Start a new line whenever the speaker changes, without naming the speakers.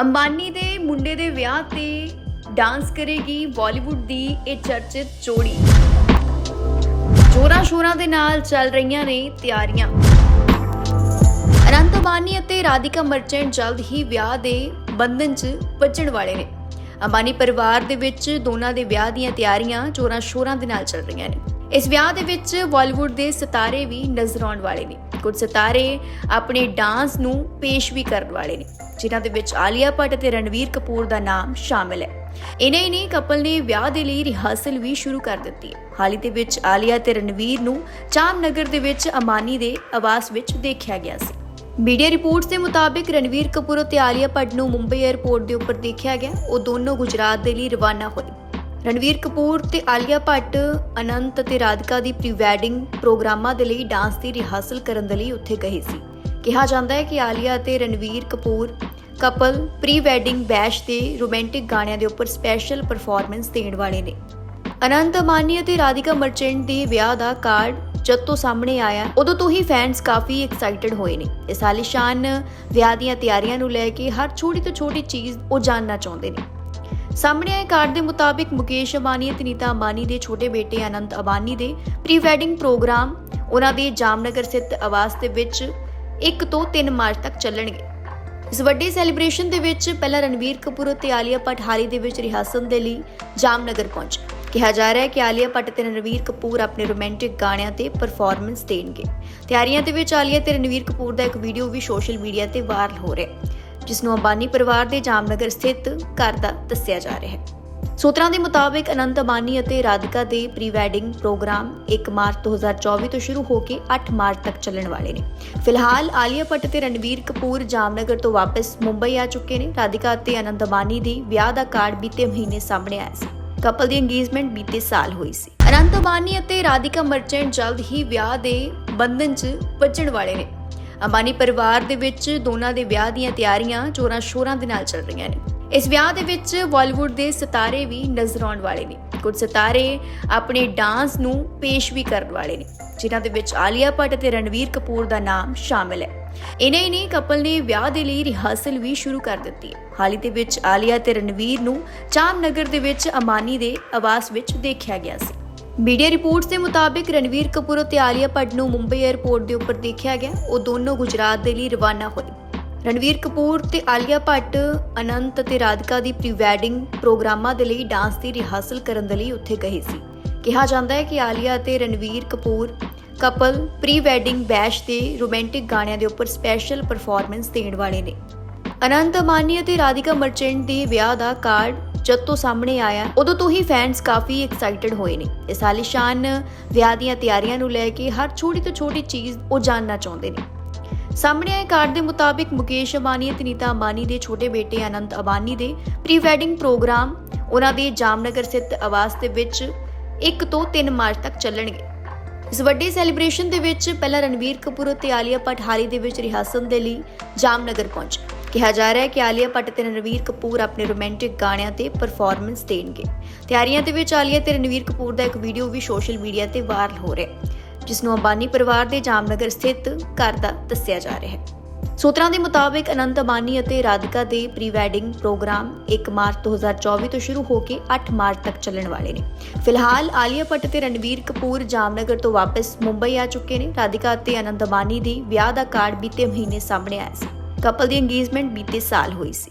ਅੰਬਾਨੀ ਦੇ ਮੁੰਡੇ ਦੇ ਵਿਆਹ ਤੇ ਡਾਂਸ ਕਰੇਗੀ ਬਾਲੀਵੁੱਡ ਦੀ ਇਹ ਚਰਚਿਤ ਜੋੜੀ ਜੋਰਾਂ ਸ਼ੋਰਾਂ ਦੇ ਨਾਲ ਚੱਲ ਰਹੀਆਂ ਨੇ ਤਿਆਰੀਆਂ। ਅਨੰਤ ਅੰਬਾਨੀ ਅਤੇ ਰਾਧਿਕਾ ਮਰਚੈਂਟ ਜਲਦ ਹੀ ਵਿਆਹ ਦੇ ਬੰਧਨ 'ਚ ਵੱਜਣ ਵਾਲੇ ਨੇ। ਅੰਬਾਨੀ ਪਰਿਵਾਰ ਦੇ ਵਿੱਚ ਦੋਨਾਂ ਦੇ ਵਿਆਹ ਦੀਆਂ ਤਿਆਰੀਆਂ ਜੋਰਾਂ ਸ਼ੋਰਾਂ ਦੇ ਨਾਲ ਚੱਲ ਰਹੀਆਂ ਨੇ। ਇਸ ਵਿਆਹ ਦੇ ਵਿੱਚ ਬਾਲੀਵੁੱਡ ਦੇ ਸਿਤਾਰੇ ਵੀ ਨਜ਼ਰ ਆਉਣ ਵਾਲੇ ਨੇ। ਕੁਝ ਸਿਤਾਰੇ ਆਪਣੇ ਡਾਂਸ ਨੂੰ ਪੇਸ਼ ਵੀ ਕਰਨ ਵਾਲੇ ਨੇ। ਜਿਨ੍ਹਾਂ ਦੇ ਵਿੱਚ ਆਲੀਆ ਭੱਟ ਅਤੇ ਰਣਵੀਰ ਕਪੂਰ ਦਾ ਨਾਮ ਸ਼ਾਮਿਲ ਹੈ। ਇਨੇ ਹੀ ਨਹੀਂ, ਕਪਲ ਨੇ ਵਿਆਹ ਦੇ ਲਈ ਰਿਹਰਸਲ ਵੀ ਸ਼ੁਰੂ ਕਰ ਦਿੱਤੀ ਹੈ। ਹਾਲ ਦੇ ਵਿੱਚ ਆਲੀਆ ਤੇ ਰਣਵੀਰ ਨੂੰ ਚਾਮਨਗਰ ਦੇ ਵਿੱਚ ਅਮਾਨੀ ਦੇ ਆਵਾਸ ਵਿੱਚ ਦੇਖਿਆ ਗਿਆ ਸੀ। ਮੀਡੀਆ ਰਿਪੋਰਟਸ ਦੇ ਮੁਤਾਬਿਕ ਰਣਵੀਰ ਕਪੂਰ ਅਤੇ ਆਲੀਆ ਭੱਟ ਨੂੰ ਮੁੰਬਈ 에ਅਰਪੋਰਟ ਦੇ ਉੱਪਰ ਦੇਖਿਆ ਗਿਆ। ਉਹ ਦੋਨੋਂ ਗੁਜਰਾਤ ਦੇ ਲਈ ਰਵਾਨਾ ਹੋਏ। ਰਣਵੀਰ ਕਪੂਰ ਤੇ ਆਲੀਆ ਭੱਟ ਅਨੰਤ ਅਤੇ ਰਾਧਿਕਾ ਦੀ ਪ੍ਰੀ ਵੈਡਿੰਗ ਪ੍ਰੋਗਰਾਮਾਂ ਦੇ ਲਈ ਡਾਂਸ ਦੀ ਰਿਹਰਸਲ ਕਰਨ ਦੇ ਲਈ ਉੱਥੇ ਗਏ ਸੀ। ਕਿਹਾ ਜਾਂਦਾ ਹੈ ਕਿ ਆਲੀਆ ਅਤੇ Ranveer Kapoor couple pre wedding bash ਤੇ ਰੋਮਾਂਟਿਕ ਗਾਣਿਆਂ ਦੇ ਉੱਪਰ ਸਪੈਸ਼ਲ ਪਰਫਾਰਮੈਂਸ ਦੇਣ ਵਾਲੇ ਨੇ। ਅਨੰਤ ਅਮਾਨੀ ਅਤੇ ਰਾਧਿਕਾ ਮਰਚੈਂਟ ਦੇ ਵਿਆਹ ਦਾ ਕਾਰਡ ਜਦ ਤੋਂ ਸਾਹਮਣੇ ਆਇਆ, ਉਦੋਂ ਤੋਂ ਹੀ ਫੈਨਸ ਕਾਫੀ ਐਕਸਾਈਟਡ ਹੋਏ ਨੇ। ਇਸ ਆਲੀਸ਼ਾਨ ਵਿਆਹ ਦੀਆਂ ਤਿਆਰੀਆਂ ਨੂੰ ਲੈ ਕੇ ਹਰ ਛੋਟੀ ਤੋਂ ਛੋਟੀ ਚੀਜ਼ ਉਹ ਜਾਣਨਾ ਚਾਹੁੰਦੇ ਨੇ। ਸਾਹਮਣੇ ਆਏ ਕਾਰਡ ਦੇ ਮੁਤਾਬਿਕ ਮੁਕੇਸ਼ ਅੰਬਾਨੀ ਅਤੇ ਨੀਤਾ ਅੰਬਾਨੀ ਦੇ ਛੋਟੇ ਬੇਟੇ ਅਨੰਤ ਅੰਬਾਨੀ ਦੇ ਪ੍ਰੀ ਵੈਡਿੰਗ ਪ੍ਰੋਗਰਾਮ, ਉਹਨਾਂ ਦੇ ਜਾਮਨਗਰ ਸਥਿਤ ਆਵਾਸ ਦੇ ਵਿੱਚ 1 ਤੋਂ 3 ਮਾਰਚ ਤੱਕ ਚੱਲਣਗੇ। ਇਸ ਵੱਡੇ ਸੈਲੀਬ੍ਰੇਸ਼ਨ ਦੇ ਵਿੱਚ ਪਹਿਲਾਂ ਰਣਵੀਰ ਕਪੂਰ ਅਤੇ ਆਲੀਆ ਭੱਟ ਹਾਲੀ ਦੇ ਵਿੱਚ ਰਿਹਾਸਲ ਦੇ ਲਈ ਜਾਮਨਗਰ ਪਹੁੰਚੇ। ਕਿਹਾ ਜਾ ਰਿਹਾ ਹੈ ਕਿ ਆਲੀਆ ਭੱਟ ਤੇ ਰਣਵੀਰ ਕਪੂਰ ਆਪਣੇ ਰੋਮਾਂਟਿਕ ਗਾਣਿਆਂ ਤੇ ਪਰਫਾਰਮੈਂਸ ਦੇਣਗੇ। ਤਿਆਰੀਆਂ ਦੇ ਵਿੱਚ ਆਲੀਆ ਤੇ ਰਣਵੀਰ ਕਪੂਰ ਦਾ ਇੱਕ ਵੀਡੀਓ ਵੀ ਸੋਸ਼ਲ ਮੀਡੀਆ ਤੇ ਵਾਇਰਲ ਹੋ ਰਿਹਾ ਹੈ, ਜਿਸ ਨੂੰ ਅੰਬਾਨੀ ਪਰਿਵਾਰ ਦੇ ਜਾਮਨਗਰ ਸਥਿਤ ਘਰ ਦਾ ਦੱਸਿਆ ਜਾ ਰਿਹਾ ਹੈ। ਸੂਤਰਾਂ ਦੇ ਮੁਤਾਬਿਕ ਅਨੰਤ ਅੰਬਾਨੀ ਅਤੇ ਰਾਧਿਕਾ ਦੇ ਪ੍ਰੀ ਵੈਡਿੰਗ ਪ੍ਰੋਗਰਾਮ 1 ਮਾਰਚ 2024 ਤੋਂ ਸ਼ੁਰੂ ਹੋ ਕੇ 8 ਮਾਰਚ ਤੱਕ ਚੱਲਣ ਵਾਲੇ ਨੇ। ਫਿਲਹਾਲ ਆਲੀਆ ਭੱਟ ਤੇ ਰਣਵੀਰ ਕਪੂਰ ਜਾਮਨਗਰ ਤੋਂ ਵਾਪਸ ਮੁੰਬਈ ਆ ਚੁੱਕੇ ਨੇ। ਰਾਧਿਕਾ ਅਤੇ ਅਨੰਤ ਅੰਬਾਨੀ ਦੇ ਵਿਆਹ ਦਾ ਕਾਰਡ ਬੀਤੇ ਮਹੀਨੇ ਸਾਹਮਣੇ ਆਇਆ ਸੀ। ਕਪਲ ਦੀ ਇੰਗੇਜਮੈਂਟ ਬੀਤੇ ਸਾਲ ਹੋਈ ਸੀ। ਅਨੰਤ ਅੰਬਾਨੀ ਅਤੇ ਰਾਧਿਕਾ ਮਰਚੈਂਟ ਜਲਦ ਹੀ ਵਿਆਹ ਦੇ ਬੰਧਨ 'ਚ ਵੱਜਣ ਵਾਲੇ ਨੇ। ਅੰਬਾਨੀ ਪਰਿਵਾਰ ਦੇ ਵਿੱਚ ਦੋਨਾਂ ਦੇ ਵਿਆਹ ਦੀਆਂ ਤਿਆਰੀਆਂ ਚੋਰਾਂ ਸ਼ੋਰਾਂ ਦੇ ਨਾਲ ਚੱਲ ਰਹੀਆਂ ਨੇ। ਇਸ ਵਿਆਹ ਦੇ ਵਿੱਚ ਬਾਲੀਵੁੱਡ ਦੇ ਸਿਤਾਰੇ ਵੀ ਨਜ਼ਰ ਆਉਣ ਵਾਲੇ ਨੇ। ਕੁਝ ਸਿਤਾਰੇ ਆਪਣੇ ਡਾਂਸ ਨੂੰ ਪੇਸ਼ ਵੀ ਕਰਨ ਵਾਲੇ ਨੇ, ਜਿਨ੍ਹਾਂ ਦੇ ਵਿੱਚ ਆਲੀਆ ਭੱਟ ਅਤੇ ਰਣਵੀਰ ਕਪੂਰ ਦਾ ਨਾਮ ਸ਼ਾਮਿਲ ਹੈ। ਇਨੇ ਹੀ ਨਹੀਂ ਕਪਲ ਨੇ ਵਿਆਹ ਦੇ ਲਈ ਰਿਹਰਸਲ ਵੀ ਸ਼ੁਰੂ ਕਰ ਦਿੱਤੀ ਹੈ। ਹਾਲ ਹੀ ਦੇ ਵਿੱਚ ਆਲੀਆ ਤੇ ਰਣਵੀਰ ਨੂੰ ਚਾਮਨਗਰ ਦੇ ਵਿੱਚ ਅਮਾਨੀ ਦੇ ਆਵਾਸ ਵਿੱਚ ਦੇਖਿਆ ਗਿਆ ਸੀ। ਮੀਡੀਆ ਰਿਪੋਰਟਸ ਦੇ ਮੁਤਾਬਿਕ ਰਣਵੀਰ ਕਪੂਰ ਅਤੇ ਆਲੀਆ ਭੱਟ ਨੂੰ ਮੁੰਬਈ 에ਅਰਪੋਰਟ ਦੇ ਉੱਪਰ ਦੇਖਿਆ ਗਿਆ। ਉਹ ਦੋਨੋਂ ਗੁਜਰਾਤ ਦੇ ਲਈ ਰਵਾਨਾ ਹੋਏ। ਰਣਵੀਰ ਕਪੂਰ ਤੇ ਆਲੀਆ ਭੱਟ, ਅਨੰਤ ਅਤੇ ਰਾਧਿਕਾ ਦੀ ਪ੍ਰੀ ਵੈਡਿੰਗ ਪ੍ਰੋਗਰਾਮਾਂ ਦੇ ਲਈ ਡਾਂਸ ਦੀ ਰਿਹਰਸਲ ਕਰਨ ਦੇ ਲਈ ਉੱਥੇ ਗਏ ਸੀ। ਕਿਹਾ ਜਾਂਦਾ ਹੈ ਕਿ ਆਲੀਆ ਅਤੇ Ranveer Kapoor couple pre wedding bash ਦੇ ਰੋਮਾਂਟਿਕ ਗਾਣਿਆਂ ਦੇ ਉੱਪਰ ਸਪੈਸ਼ਲ ਪਰਫਾਰਮੈਂਸ ਦੇਣ ਵਾਲੇ ਨੇ। ਅਨੰਤ ਅੰਬਾਨੀ ਅਤੇ ਰਾਧਿਕਾ ਮਰਚੈਂਟ ਦੇ ਵਿਆਹ ਦਾ ਕਾਰਡ ਜਦ ਤੋਂ ਸਾਹਮਣੇ ਆਇਆ, ਉਦੋਂ ਤੋਂ ਹੀ ਫੈਨਸ ਕਾਫੀ ਐਕਸਾਈਟਡ ਹੋਏ ਨੇ। ਇਸ ਆਲੀਸ਼ਾਨ ਵਿਆਹ ਦੀਆਂ ਤਿਆਰੀਆਂ ਨੂੰ ਲੈ ਕੇ ਹਰ ਛੋਟੀ ਤੋਂ ਛੋਟੀ ਚੀਜ਼ ਉਹ ਜਾਣਨਾ ਚਾਹੁੰਦੇ ਨੇ। ਸਾਹਮਣੇ ਆਏ ਕਾਰਡ ਦੇ ਮੁਤਾਬਿਕ ਮੁਕੇਸ਼ ਅੰਬਾਨੀ ਅਤੇ ਨੀਤਾ ਅੰਬਾਨੀ ਦੇ ਛੋਟੇ ਬੇਟੇ ਅਨੰਤ ਅੰਬਾਨੀ ਦੇ ਪ੍ਰੀ ਵੈਡਿੰਗ ਪ੍ਰੋਗਰਾਮ, ਉਹਨਾਂ ਦੇ ਜਾਮਨਗਰ ਸਥਿਤ ਆਵਾਸ ਦੇ ਵਿੱਚ 1 ਤੋਂ 3 ਮਾਰਚ ਤੱਕ ਚੱਲਣਗੇ। ਇਸ ਵੱਡੇ ਸੈਲੀਬ੍ਰੇਸ਼ਨ ਦੇ ਵਿੱਚ ਪਹਿਲਾਂ ਰਣਵੀਰ ਕਪੂਰ ਅਤੇ ਆਲੀਆ ਭੱਟ ਹਾਲ ਦੇ ਵਿੱਚ ਰਿਹਰਸਲ ਦੇ ਲਈ ਜਾਮਨਗਰ ਪਹੁੰਚੇ। ਕਿਹਾ ਜਾ ਰਿਹਾ ਹੈ ਕਿ ਆਲੀਆ ਭੱਟ ਤੇ ਰਣਵੀਰ ਕਪੂਰ ਆਪਣੇ ਰੋਮਾਂਟਿਕ ਗਾਣਿਆਂ ਤੇ ਪਰਫਾਰਮੈਂਸ ਦੇਣਗੇ। ਤਿਆਰੀਆਂ ਦੇ ਵਿੱਚ ਆਲੀਆ ਤੇ ਰਣਵੀਰ ਕਪੂਰ ਦਾ ਇੱਕ ਵੀਡੀਓ ਵੀ ਸੋਸ਼ਲ ਮੀਡੀਆ ਤੇ ਵਾਇਰਲ ਹੋ ਰਿਹਾ ਹੈ। ਜਿਸ ਨੂੰ ਅੰਬਾਨੀ ਪਰਿਵਾਰ ਦੇ ਜਾਮਨਗਰ ਸਥਿਤ ਘਰ ਦਾ ਦੱਸਿਆ ਜਾ ਰਿਹਾ ਹੈ। ਸੂਤਰਾਂ ਦੇ ਮੁਤਾਬਿਕ ਅਨੰਤ ਅੰਬਾਨੀ ਅਤੇ ਰਾਧਿਕਾ ਦੇ ਪ੍ਰੀ ਵੈਡਿੰਗ ਪ੍ਰੋਗਰਾਮ 1 ਮਾਰਚ 2024 ਤੋਂ ਸ਼ੁਰੂ ਹੋ ਕੇ 8 ਮਾਰਚ ਤੱਕ ਚੱਲਣ ਵਾਲੇ ਨੇ। ਫਿਲਹਾਲ ਆਲੀਆ ਭੱਟ ਤੇ ਰਣਵੀਰ ਕਪੂਰ ਜਾਮਨਗਰ ਤੋਂ ਵਾਪਸ ਮੁੰਬਈ ਆ ਚੁੱਕੇ ਨੇ। ਰਾਧਿਕਾ ਅਤੇ ਅਨੰਤ ਅੰਬਾਨੀ ਦੀ ਵਿਆਹ ਦਾ ਕਾਰਡ ਬੀਤੇ ਮਹੀਨੇ ਸਾਹਮਣੇ ਆਇਆ ਸੀ। ਕਪਲ ਦੀ ਇੰਗੇਜਮੈਂਟ ਬੀਤੇ ਸਾਲ ਹੋਈ ਸੀ।